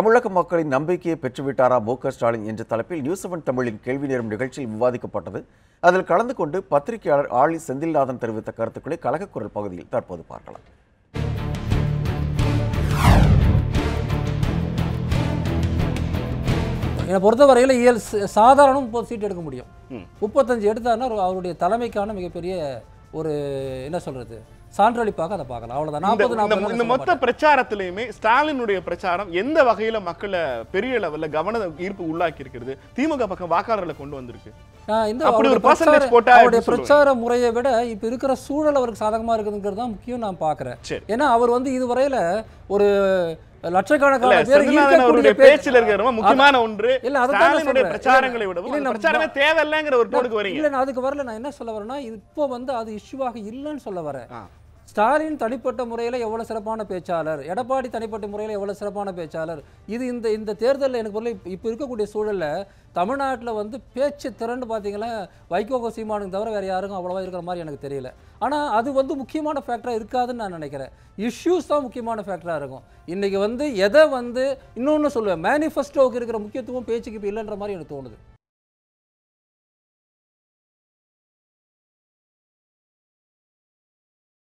தமிழக மக்களின் நம்பிக்கையை பெற்றுவிட்டாரா மு க ஸ்டாலின் என்ற தலைப்பில் நியூஸ் செவன் தமிழின் கேள்வி நேரம் நிகழ்ச்சியில் விவாதிக்கப்பட்டது. அதில் கலந்து கொண்டு பத்திரிகையாளர் ஆளி செந்தில்நாதன் தெரிவித்த கருத்துக்களை கலகக்குரல் பகுதியில் தற்போது பார்க்கலாம். என்னை பொறுத்தவரையில் இயல் ச- சாதாரண முப்பது சீட் எடுக்க முடியும். முப்பத்தஞ்சு எடுத்தாருன்னா அவருடைய தலைமைக்கான மிகப்பெரிய ஒரு என்ன சொல்றது சான்றளிப்பாக அதை பார்க்கலாம். அவ்வளவுதான். இந்த- நாற்பது இந்த- நாற்பது இந்த மொத்த பிரச்சாரத்திலையுமே ஸ்டாலினுடைய பிரச்சாரம் எந்த வகையில மக்களை பெரிய லெவல்ல கவன ஈர்ப்பு உள்ளாக்கி இருக்கிறது திமுக பக்கம் வாக்காளர்களை கொண்டு வந்திருக்கு. இந்த அவருடைய பிரச்சார- முறையை விட இப்ப இருக்கிற சூழல் அவருக்கு சாதகமா இருக்குதுங்கிறது தான் முக்கியம் நான் பார்க்கிறேன். சரி. ஏன்னா அவர் வந்து இதுவரையில ஒரு லட்சக்கணக்கான பேர் பேச்சுல இருக்கிற ரொம்ப முக்கியமான ஒன்று இல்ல, சொல்றேன். பிரச்சாரங்களை விடவும். பிரச்சாரமே தேவையில்லைங்கிற ஒரு டோனுக்கு வரீங்க. இல்ல நான் அதுக்கு வரல. நான் என்ன சொல்ல வரேன்னா இப்போ வந்து அது இஷ்யூவாக இல்லைன்னு சொல்ல வரேன். ஸ்டாலின் தனிப்பட்ட முறையில் எவ்வளோ சிறப்பான பேச்சாளர்? எடப்பாடி தனிப்பட்ட முறையில் எவ்வளோ சிறப்பான பேச்சாளர்? இது இந்த இந்த தேர்தலில் எனக்கு பொருள் இப்போ இருக்கக்கூடிய சூழலில் தமிழ்நாட்டில் வந்து பேச்சு திறன்னு பார்த்தீங்கன்னா வைகோகோ சீமானுக்கு தவிர வேறு யாருக்கும் அவ்வளவா இருக்கிற மாதிரி எனக்கு தெரியல. ஆனால் அது வந்து முக்கியமான ஃபேக்டராக இருக்காதுன்னு நான் நினைக்கிறேன். இஷ்யூஸ் தான் முக்கியமான ஃபேக்டராக இருக்கும். இன்றைக்கி வந்து எதை வந்து இன்னொன்று சொல்லுவேன் மேனிஃபெஸ்டோவுக்கு இருக்கிற முக்கியத்துவம் பேச்சுக்கு இப்போ இல்லைன்ற மாதிரி எனக்கு தோணுது.